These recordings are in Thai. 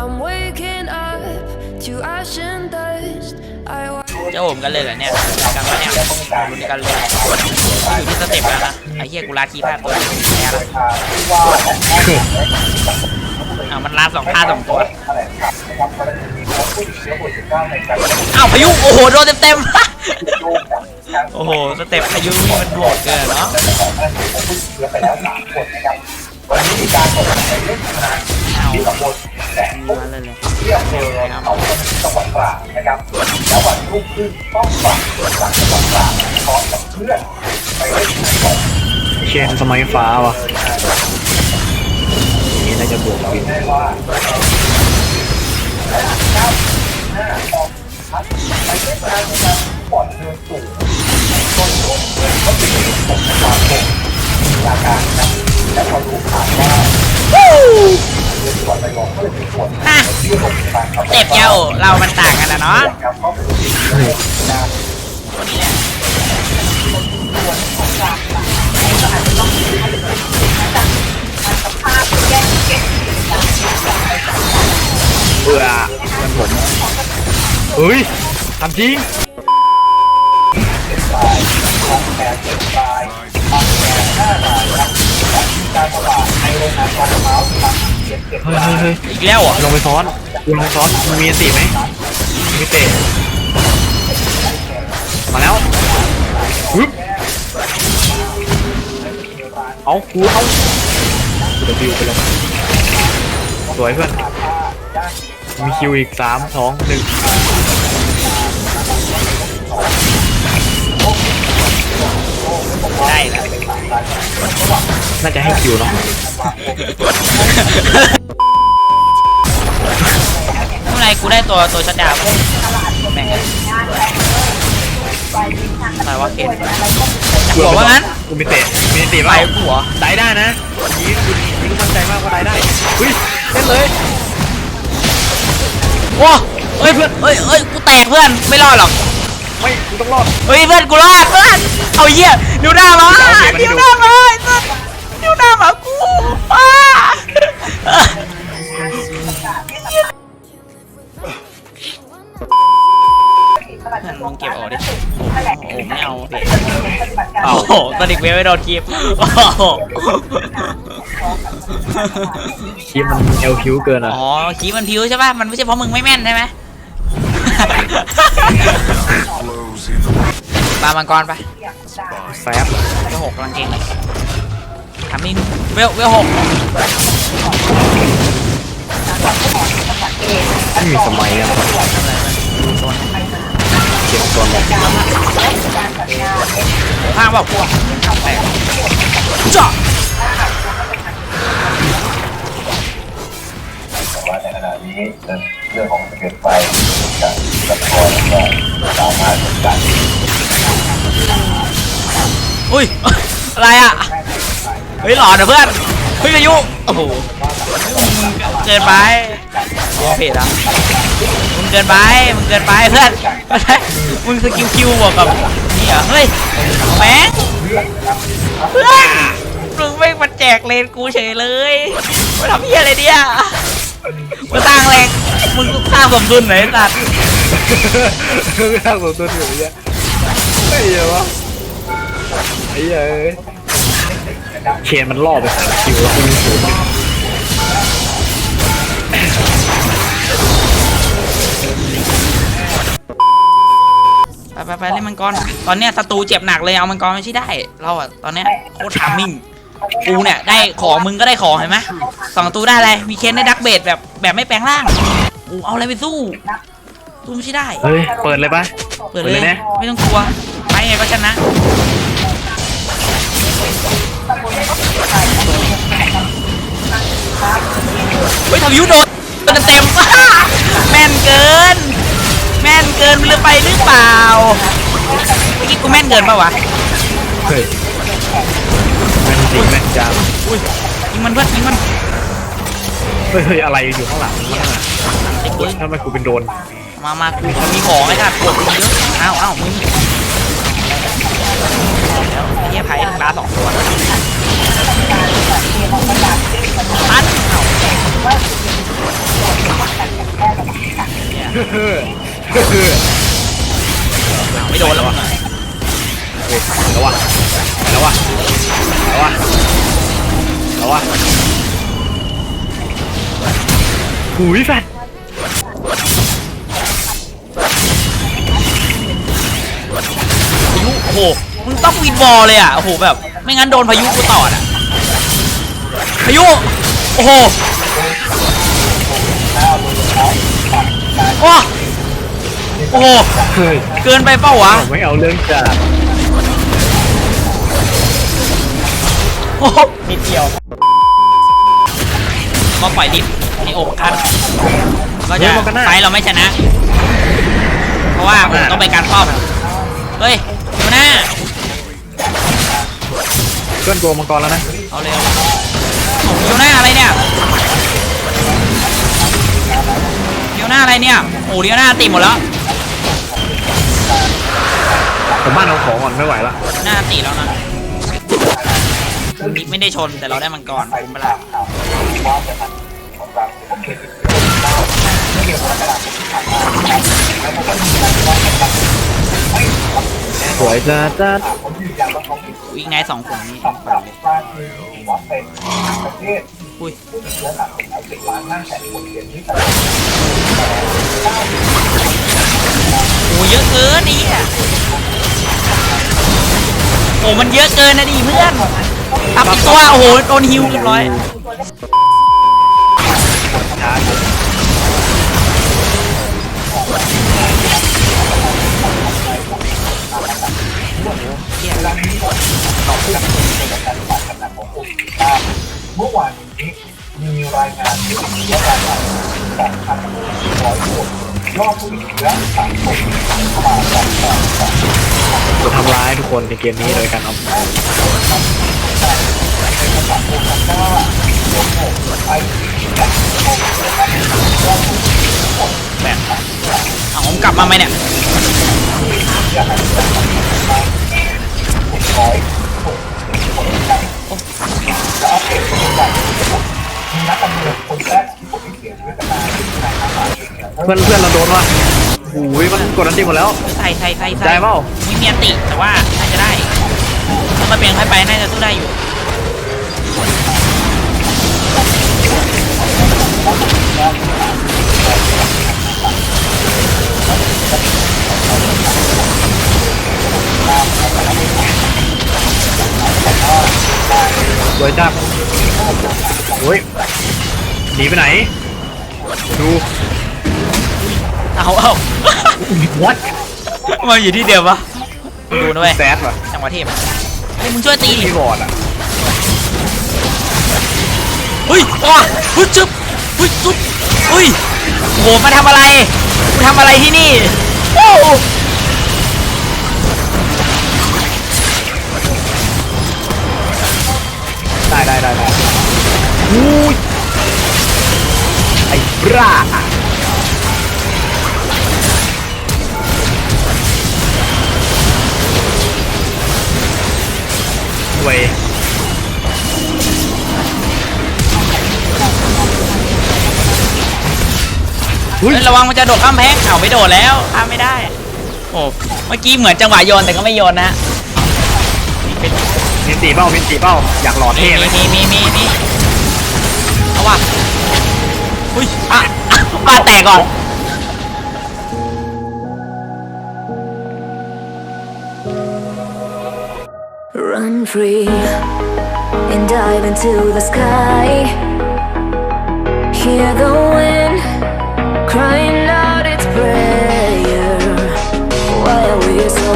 I'm waking up to ash and dust. I watch จะโอมกันเลยเหรอเนี่ยกันวะเนี่ยลุ้นกันเลยอยู่ที่สเต็ปแล้วนะไอ้เหี้ยกูลาคีพลาดตัวนึงแพ้ละอ้าวมันลาสองท่าสองตัวอ้าวพายุโอ้โหโดนเต็มเต็มๆ โอ้โหสเต็ปพายุนี่มันโหดเกินเนาะเอามี มาเลยเลยเที่อำเภอเขาจังหวัดตราดนะครับแล้ววันรุ่งขึ้นต้องฝังจากจังหวัดตราดพร้อมกับเพื่อนไปเล่นน้ำตกเชนสมัยฟ้าวะอย่างนี้น่าจะบวกวินได้ว่าเก้าห้าออกพัดไปเล่นน้ำนะครับปอดเรือสูงจนรุ่งเรือเขาตีตกความตกจากการนะ ต็ปเย้าเรามันต่างกันนะเนาะครับเขาเป็นผู้เสียชีวิตนะตัวนี้เนี่ยเบื่อมันผมเฮ้ยทำจริงรายของแผนเจ็ดรายบางแผนห้ารายครับและการระบาดในโรงงานปลาเท้าครับ เจ็ดเจ็ดเฮ้ยรายเฮ้ยเฮ้ยอีกแล้วเหรอะลงไปซ้อนลงไปซ้อนมึงมีอันติไหมมีเตะมาแล้วปึ๊บเอาคูเอากูวิวไปแล้วสวยเพื่อนมีคิวอีกสามสองหนึ่งได้แล้ว น่าจะให้คิวเนาะเมื่อไหรกูได้ตัวตัวชัดดาวน์แม่งเลยอะไรวะเคนบอกว่างั้นกูมีเตะมีอันติไปเปล่ากูเหรอได้ได้นะวันนี้คุณคุณมั่นใจมากว่าได้ได้เฮ้ยเล่นเลยว้าเฮ้ยเพื่อนเฮ้ยเฮ้ยกูแตกเพื่อนไม่รอดหรอกไม่กูต้องรอดเฮ้ยเพื่อนกูรอดเพื่อนเอาเหี้ยดูหน้ามาเอาเกมมาให้ดูดูหน้ามาไอ้สัสดู หน้ามากูอ้าเพื่อนลองเก็บออกดิโอ้โหไม่เอาเด็กโอ้โหตอนเด็กเวฟไม่โดนคลิปโอ้โหคีมันเอลคิวเกินอะอ๋อคลิปมันพิวใช่ป่ะ มันไม่ใช่เพราะมึงไม่แม่นใช่ไหมปามังกรไปแฟบเวลหกกำลังเก่งเลย ทำนี่เวลเวลหกไม่มีสมัยครับเก็บตัวเลยข้างบอกพวกแตกจ่อแต่ว่าในขณะนี้เรื่องของสเก็ดไฟจากสะพอนก็สามารถจัดการอุ้ย อะไรอะ เฮ้ยหลอนนะเพื่อนเฮ้ยอายุโอ้โหเกินไปโอเพจอะมึงเกินไปมึงเกินไปเพื่อนมึงสกิลคิวบวกกับนี่เหรอเฮ้ยแม่งมึงไม่มาแจกเลนกูเฉยเลยมาทำเพี้ยอะไรเนี่ยมาสร้างแรงมึงสร้างสมดุลไหนสัตว์ไม่ทำตัวตัวถือเนี่ยไอ้เหี้ยวะไอ้เหี้ย เอ้ยเชนมันล่อไปสามคิวแล้วกูมีศูนย์หนึ่งไปไปไปเล่นมังกร ตอนเนี้ยศัตรูเจ็บหนักเลยเอามังกรไม่ใช่ได้ เราอะตอนเนี้ยโคตรทามมิ่งกูเนี่ยได้ของมึงก็ได้ของเห็นไหมสองตัวได้อะไรมีเคนได้ดักเบดแบบแบบไม่แปลงร่างกูเอาอะไรไปสู้สู้ไม่ใช่ได้ เฮ้ย เปิดเลยปะเปิดเปิดเลเลยยนะไม่ต้องกลัวไปไงก็ชนะ เฮ้ยทำยุโดนเต็มเต็มๆแม่นเกิน แม่นเกินหรือไปหรือเปล่าเมื่อกี้กูแม่นเกินปะวะเฮ้ยแม่นจริงแม่นจังอุ้ยยิงมันเพื่อนยิงมันเฮ้ยเฮ้ยอะไรอยู่ข้างหลังมันน่ะไอ้กูทำไมกูเป็นโดนมามากูมันมีของไอ้สัตว์กดมึงเยอะอ้าวอ้าวมึงแล้วไอ้เหี้ยไผ่ลาสองตัวตันเอ้าอะเฮ้อเฮ้อ ไม่โดนแล้ววะเฮ้ยแล้ววะแล้ววะแล้ววะแล้ววะหุยแฟดพายุโอ้โหมึงต้องวินบอลเลยอะโอ้โหแบบ ไม่งั้นโดนพายุกูตอดอะพายุ โอ้โหโอ้โอ้โห เฮ้ยเกินไปเปล่าวะผมไม่เอาเรื่องจัดโอ้โหนิดเดียวก็ปล่อยลิฟต์ให้โอบคันก็จะไฟท์เราไม่ชนะ เพราะว่าผมต้องไปการป้อมเฮ้ยอยู่หน้าเพื่อนตัวมังกรแล้วนะ เอาเร็ว เดียวหน้าอะไรเนี่ยเดียวหน้าอะไรเนี่ยโอ้เดียวหน้าติดหมดแล้วผมบ้านเอาของก่อนไม่ไหวละหน้าติดแล้วนะมิกไม่ได้ชนแต่เราได้มังกรคุ้มเปล่า สวยจัดจัดอีกไงสองคนนี้ปั่นเลยอุ้ยเยนที่โอ้เยอะเกินนี่อะโอ้มันเยอะเกินนะดิเพื่อนตับอีกตัวโอ้โหโดนฮิวเรียบร้อย ช้าเมื่อวานนี้มีรายงานที่ว่าการสองพันร้อยคนยอดผู้ติดเชื้อสะสมเข้ามาจากต่างประเทศจะทำร้ายทุกคนในเกมนี้โดยการเอาแบบเอาผมกลับมาไหมเนี่ย มีนักการเมืองคนแรกที่ผมเขียนด้วยกันมาที่นายทหารเนี่ยเพื่อนเพื่อนเราโดนว่ะโอ้ยมันกดอันตีหมดแล้วใส่ใส่ใส่ใส่ได้เปล่าไม่มีอันติแต่ว่าน่าจะได้ถ้ามาเปลี่ยนใครไปน่าจะสู้ได้อยู่สวยจัด โอ้ยหนีไปไหน ดูเอาเอา วัดมาอยู่ที่เดิมปะดูนะเว้ยแซดว่ะจังหวะเทพอะเฮ้ยมึงช่วยตีดิที่บอร์ดอะเฮ้ยว้าเฮ้ยจึ๊บเฮ้ยจุ๊บเฮ้ยโหมาทำอะไรกูทำอะไรที่นี่โอ้ อุ้ยไอ้บราเว้ยเฮ้ยระวังมันจะโดดข้ามแพงเอาไม่โดดแล้วข้ามไม่ได้ โอ้เมื่อกี้เหมือนจังหวะโยนแต่ก็ไม่โยนนะฮะนี่เป็นมินตีเป้ามินตีเป้าอยากหล่อมีเท่ไหมมีมีมีมี เอาว่ะอุ้ยอ่ะอ่ะแตกก่อน Run free and dive into the sky. Hear the wind crying out its prayer. Why are we so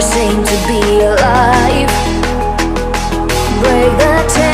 ashamed to be alive? Break the chain